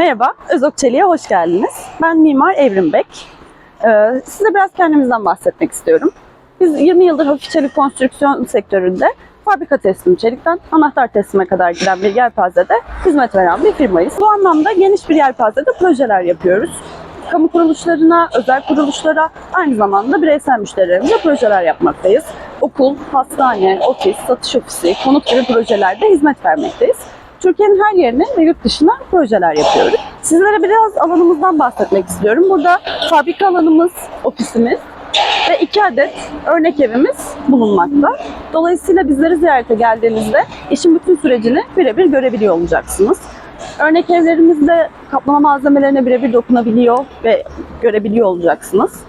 Merhaba, Özok Çelik'e hoş geldiniz. Ben Mimar Evrim Bek. Ee, size biraz kendimizden bahsetmek istiyorum. Biz 20 yıldır hafif çelik konstrüksiyon sektöründe fabrika teslim çelikten anahtar teslime kadar giden bir yelpazede hizmet veren bir firmayız. Bu anlamda geniş bir yelpazede projeler yapıyoruz. Kamu kuruluşlarına, özel kuruluşlara, aynı zamanda bireysel müşterilerimize projeler yapmaktayız. Okul, hastane, ofis, satış ofisi, konut gibi projelerde hizmet vermekteyiz. Türkiye'nin her yerine ve yurt dışına projeler yapıyoruz. Sizlere biraz alanımızdan bahsetmek istiyorum. Burada fabrika alanımız, ofisimiz ve iki adet örnek evimiz bulunmakta. Dolayısıyla bizleri ziyarete geldiğinizde işin bütün sürecini birebir görebiliyor olacaksınız. Örnek evlerimizde kaplama malzemelerine birebir dokunabiliyor ve görebiliyor olacaksınız.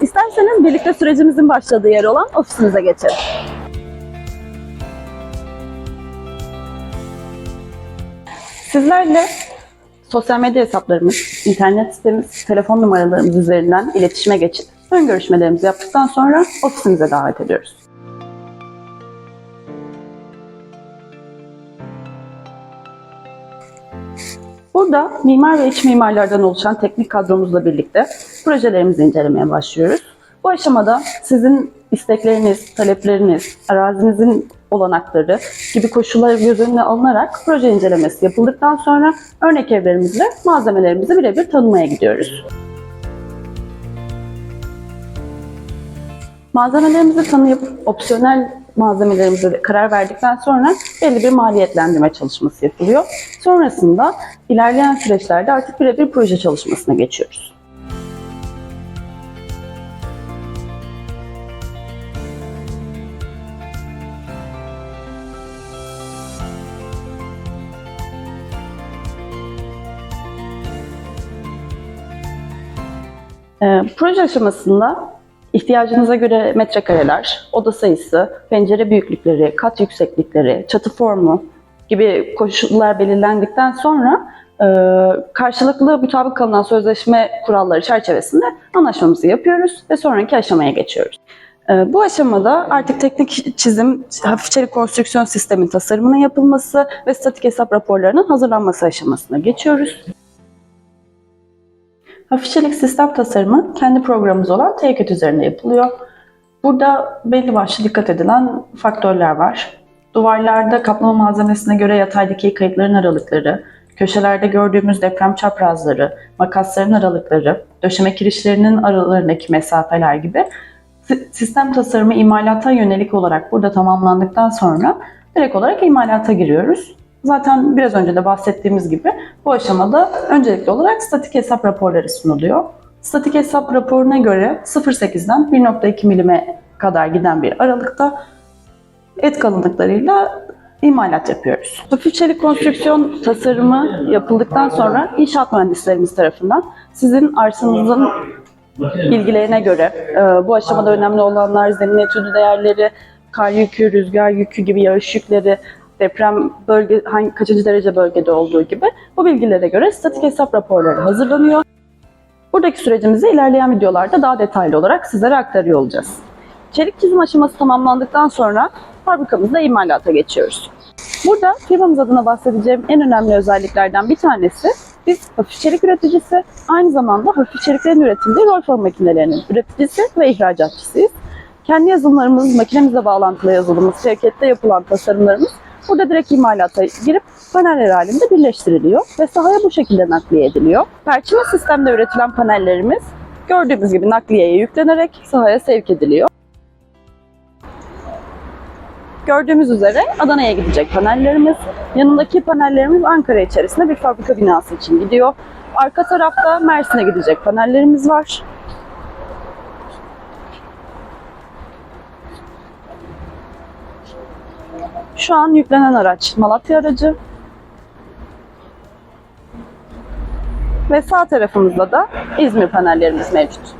İsterseniz birlikte sürecimizin başladığı yer olan ofisimize geçelim. Sizlerle sosyal medya hesaplarımız, internet sitemiz, telefon numaralarımız üzerinden iletişime geçip ön görüşmelerimizi yaptıktan sonra ofisimize davet ediyoruz. Burada mimar ve iç mimarlardan oluşan teknik kadromuzla birlikte projelerimizi incelemeye başlıyoruz. Bu aşamada sizin istekleriniz, talepleriniz, arazinizin olanakları gibi koşullar göz önüne alınarak proje incelemesi yapıldıktan sonra örnek evlerimizle malzemelerimizi birebir tanımaya gidiyoruz. Malzemelerimizi tanıyıp opsiyonel malzemelerimize karar verdikten sonra belli bir maliyetlendirme çalışması yapılıyor. Sonrasında ilerleyen süreçlerde artık birebir proje çalışmasına geçiyoruz. Proje aşamasında ihtiyacınıza göre metrekareler, oda sayısı, pencere büyüklükleri, kat yükseklikleri, çatı formu gibi koşullar belirlendikten sonra e, karşılıklı mutabık kalınan sözleşme kuralları çerçevesinde anlaşmamızı yapıyoruz ve sonraki aşamaya geçiyoruz. E, Bu aşamada artık teknik çizim, hafif çelik konstrüksiyon sistemin tasarımının yapılması ve statik hesap raporlarının hazırlanması aşamasına geçiyoruz. Hafif çelik sistem tasarımı kendi programımız olan TKT üzerinde yapılıyor. Burada belli başlı dikkat edilen faktörler var. Duvarlarda kaplama malzemesine göre yatay dikey kayıtların aralıkları, köşelerde gördüğümüz deprem çaprazları, makasların aralıkları, döşeme kirişlerinin aralarındaki mesafeler gibi si- sistem tasarımı imalata yönelik olarak burada tamamlandıktan sonra direkt olarak imalata giriyoruz. Zaten biraz önce de bahsettiğimiz gibi bu aşamada öncelikli olarak statik hesap raporları sunuluyor. Statik hesap raporuna göre 0.8'den 1.2 milime kadar giden bir aralıkta et kalınlıklarıyla imalat yapıyoruz. Hafif çelik konstrüksiyon tasarımı yapıldıktan sonra inşaat mühendislerimiz tarafından sizin arsanızın bilgilerine göre e, bu aşamada önemli olanlar zemin etüdü değerleri, kar yükü, rüzgar yükü gibi yağış yükleri, deprem bölge hangi kaçıncı derece bölgede olduğu gibi bu bilgilere göre statik hesap raporları hazırlanıyor. Buradaki sürecimizi ilerleyen videolarda daha detaylı olarak sizlere aktarıyor olacağız. Çelik çizim aşaması tamamlandıktan sonra fabrikamızda imalata geçiyoruz. Burada firmamız adına bahsedeceğim en önemli özelliklerden bir tanesi biz hafif çelik üreticisi, aynı zamanda hafif çeliklerin üretildiği rol form makinelerinin üreticisi ve ihracatçısıyız. Kendi yazılımlarımız, makinemizle bağlantılı yazılımımız, şirkette yapılan tasarımlarımız burada direkt imalata girip paneller halinde birleştiriliyor ve sahaya bu şekilde nakliye ediliyor. Perçinli sistemde üretilen panellerimiz gördüğümüz gibi nakliyeye yüklenerek sahaya sevk ediliyor. Gördüğümüz üzere Adana'ya gidecek panellerimiz. Yanındaki panellerimiz Ankara içerisinde bir fabrika binası için gidiyor. Arka tarafta Mersin'e gidecek panellerimiz var. Şu an yüklenen araç Malatya aracı. Ve sağ tarafımızda da İzmir panellerimiz mevcut.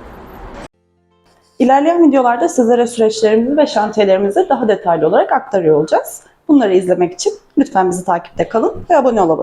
İlerleyen videolarda sizlere süreçlerimizi ve şantiyelerimizi daha detaylı olarak aktarıyor olacağız. Bunları izlemek için lütfen bizi takipte kalın ve abone olabilirsiniz.